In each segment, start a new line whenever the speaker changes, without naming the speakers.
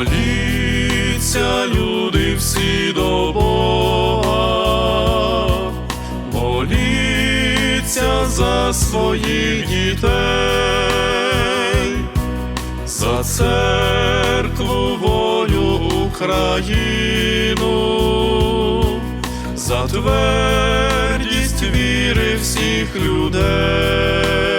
Моліться, люди всі до Бога, моліться за своїх дітей, за церкву волю Україну, за твердість віри всіх людей.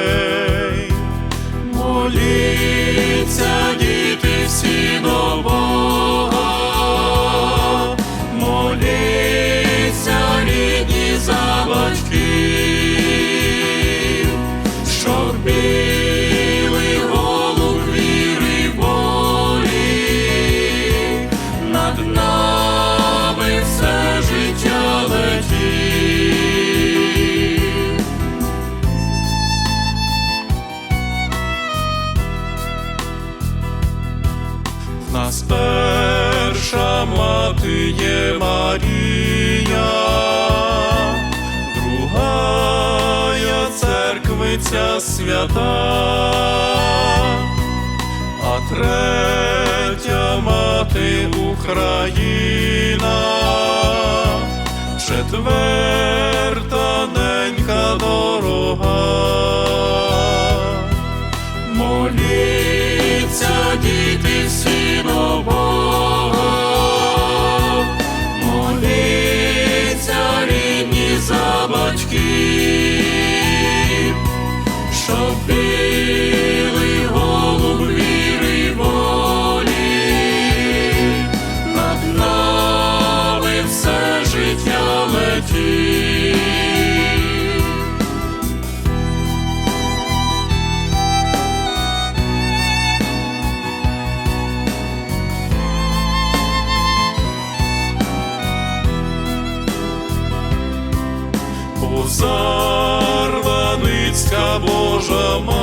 Сперша мати є Марія, Другая церквиця свята, а третя мати Україна. be. Божа мать.